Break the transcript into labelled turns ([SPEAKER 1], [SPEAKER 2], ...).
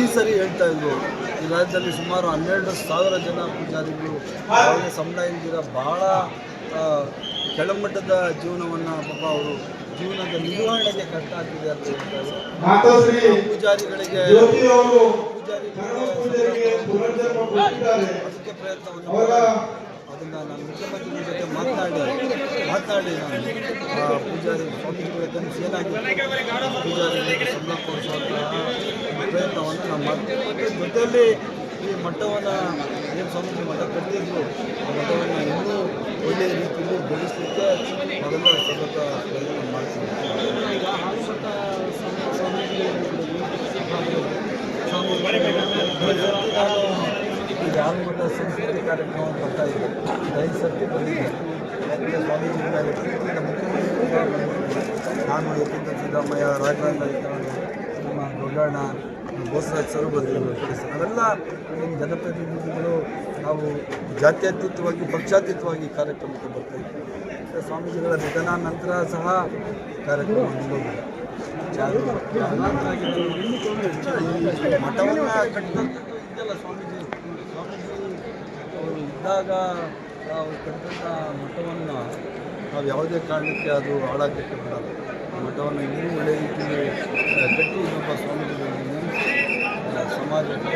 [SPEAKER 1] ಪ್ರತಿ ಸರಿ ಹೇಳ್ತಾ ಇದ್ರು ಈ ರಾಜ್ಯದಲ್ಲಿ ಸುಮಾರು ಹನ್ನೆರಡು ಸಾವಿರ ಜನ ಪೂಜಾರಿಗಳು ಯಾವುದೇ ಸಂಬಳ ಇಲ್ದಿರ ಬಹಳ ಕೆಳಮಟ್ಟದ ಜೀವನವನ್ನು ಪಾಪ ಅವರು ಜೀವನದ ನಿರ್ವಹಣೆಗೆ ಕಷ್ಟ ಆಗ್ತಿದೆ ಅಂತ
[SPEAKER 2] ಹೇಳ್ತಾರೆ
[SPEAKER 1] ಪೂಜಾರಿಗಳಿಗೆ ಅದಕ್ಕೆ ಪ್ರಯತ್ನವನ್ನು ಅದನ್ನು ನಾನು ಮುಖ್ಯಮಂತ್ರಿ ಜೊತೆ ಮಾತನಾಡಿ ಮಾತನಾಡಿ ನಾನು. ಪೂಜಾರಿ ಸ್ವಾಮೀಜಿಗಳ ಕನಸು ಏನಾಗಿದೆ ಪೂಜಾರಿಗಳಿಗೆ ಸಂಬಳ ಕೊಡಿಸುವಂತಹ ಪ್ರಯತ್ನವನ್ನು ನಾವು ಮಾಡ್ತೀವಿ ಅದ್ರ ಜೊತೆಯಲ್ಲಿ ಈ ಮಠವನ್ನು ಏನು ಸ್ವಾಮೀಜಿ ಮಠ ಕಟ್ಟಿದ್ರು. ಆ ಮಠವನ್ನು ಇನ್ನೂ ಒಳ್ಳೆಯ ರೀತಿಯಲ್ಲಿ ಬೆಳೆಸಲಿಕ್ಕೆ ಮೊದಲ ಸತತ ಪ್ರಯತ್ನ ಮಾಡ್ತೀವಿ ಈಗ ಹಾಲುಮಠ ಸಂಸ್ಕೃತಿ ಕಾರ್ಯಕ್ರಮ ಬರ್ತಾ ಇದೆ. ಐದು ಸರ್ತಿ ಬಂದಿದೆ. ಸ್ವಾಮೀಜಿ ಮುಖ್ಯಮಂತ್ರಿ. ನಾನು ಯತೀಂದ್ರ ಸಿದ್ದರಾಮಯ್ಯ, ರಾಘವೇಂದ್ರ ನಮ್ಮ ದೊಡ್ಡಣ್ಣ ಬೋಸರಾಜ್ ಸರ್ ಬಂದಿದ್ದಾರೆ ಕಳಿಸ್ತಾರೆ ಅವೆಲ್ಲ ನಮ್ಮ ಜನಪ್ರತಿನಿಧಿಗಳು ನಾವು ಜಾತ್ಯತೀತವಾಗಿ, ಪಕ್ಷಾತೀತವಾಗಿ ಕಾರ್ಯಕ್ರಮಕ್ಕೆ ಬರ್ತಾ ಇದ್ದೀವಿ. ಸ್ವಾಮೀಜಿಗಳ ನಿಧನ ನಂತರ ಸಹ ಕಾರ್ಯಕ್ರಮ ಮಠವನ್ನು ಕಟ್ಟಿದಂಥದ್ದು ಇದೆಯಲ್ಲ ಸ್ವಾಮೀಜಿ ಅವರು ಇದ್ದಾಗ ಅವ್ರು ಕಟ್ಟಿದಂಥ ಮಠವನ್ನು ನಾವು ಯಾವುದೇ ಕಾರಣಕ್ಕೆ ಅದು ಹಾಳಾಗಲಿಕ್ಕೆ ಆ ಮಠವನ್ನು ಇನ್ನೂ ಒಳ್ಳೆಯ ರೀತಿಯಲ್ಲಿ ಕಟ್ಟಿ ಇನ್ನೊಬ್ಬ ಸ್ವಾಮೀಜಿಗಳನ್ನು ಜೊತೆ